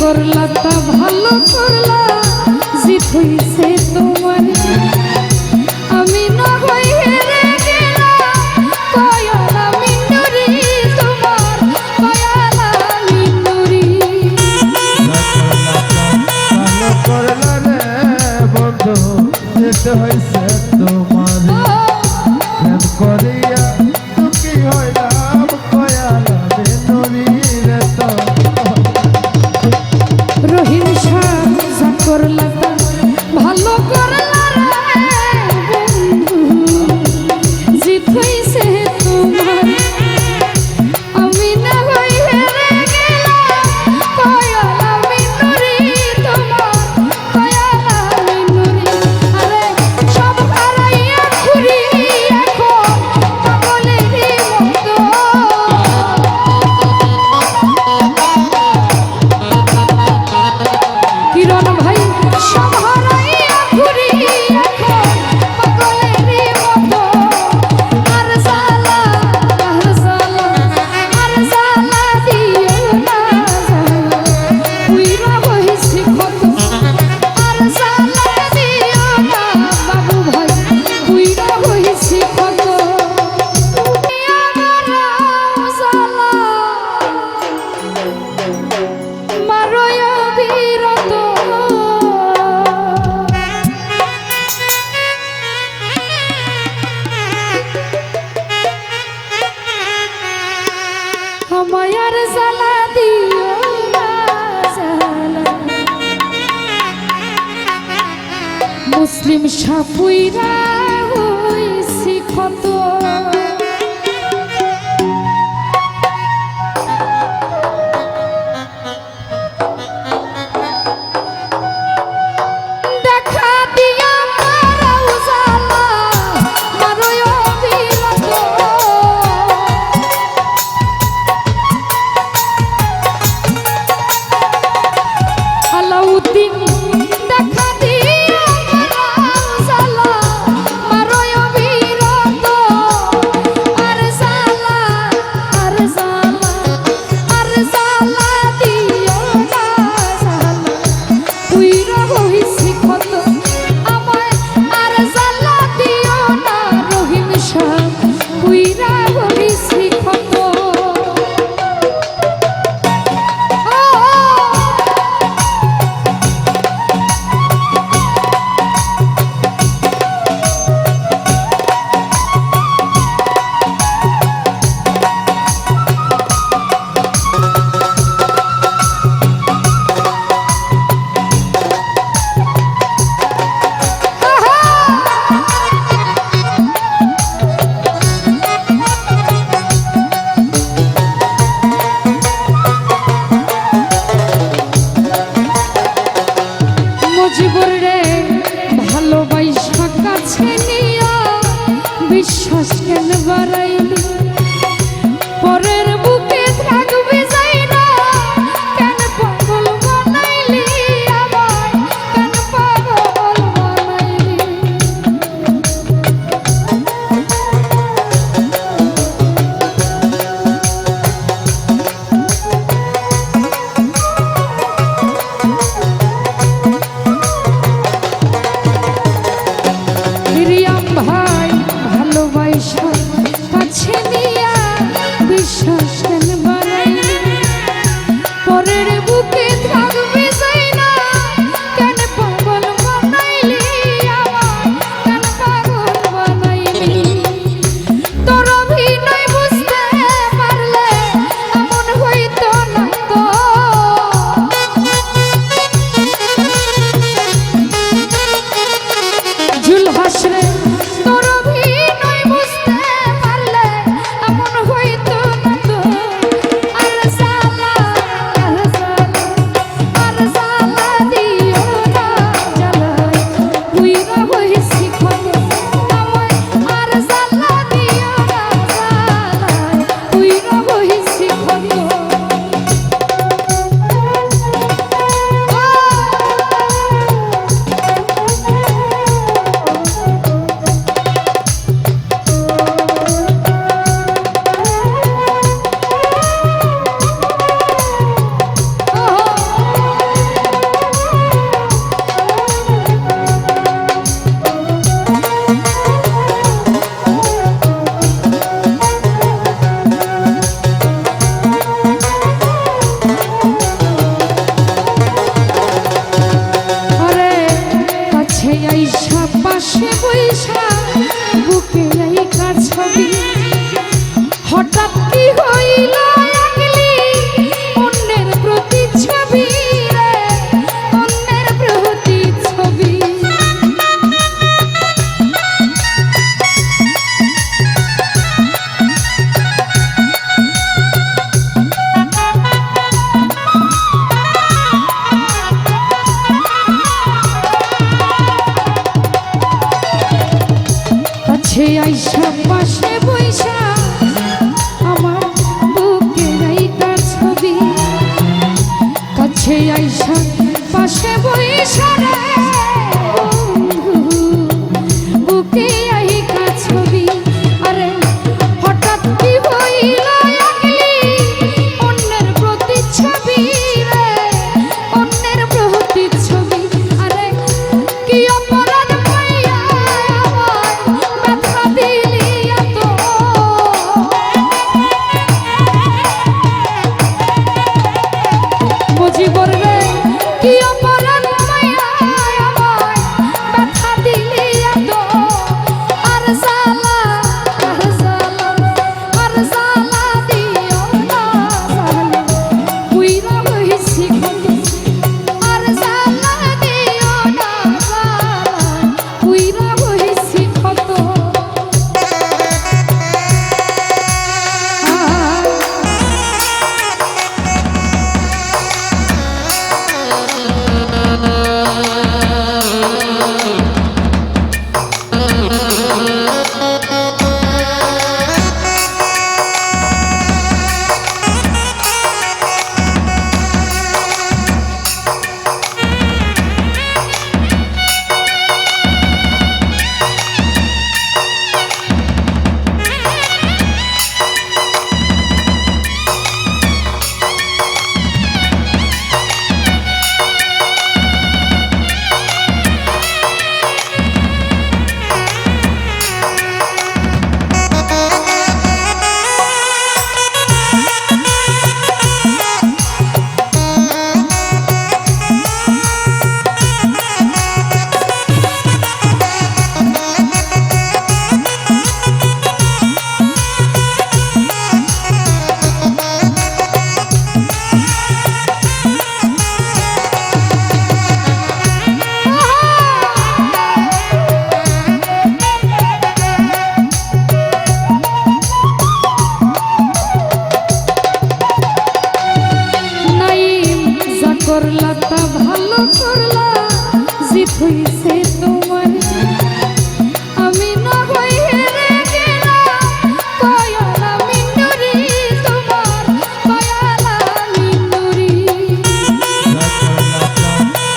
করলা তা ভালো করলা জিত হইছে তোমার। আমি না হই হেরে গেলাম কয়ালা মিনুরি তোমার কয়ালা মিনুরি ভালো করলা রে বন্ধু জিত হইছে তোমার। প্রেম করিয়া 收获 মুসলিম সাপুইরা হইছি ক্ষত পাশে বৈশা বুকে এই হঠাৎ কি হইলা? করলা তা ভালো করলা জিত হইছে তোমার। আমি না হই হেরে গেলাম কয়লা মিনুরি তোমার কয়লা মিনুরি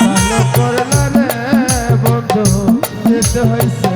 ভালো করলা রে বন্ধু জিত হইছে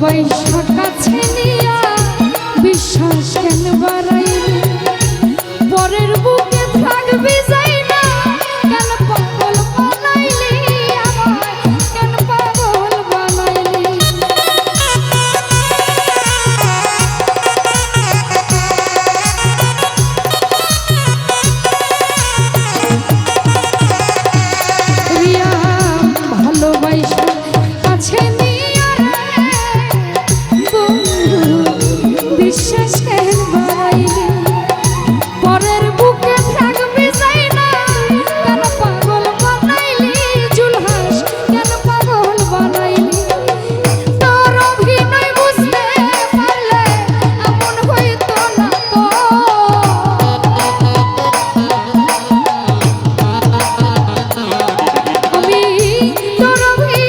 বৈশ্য কাছে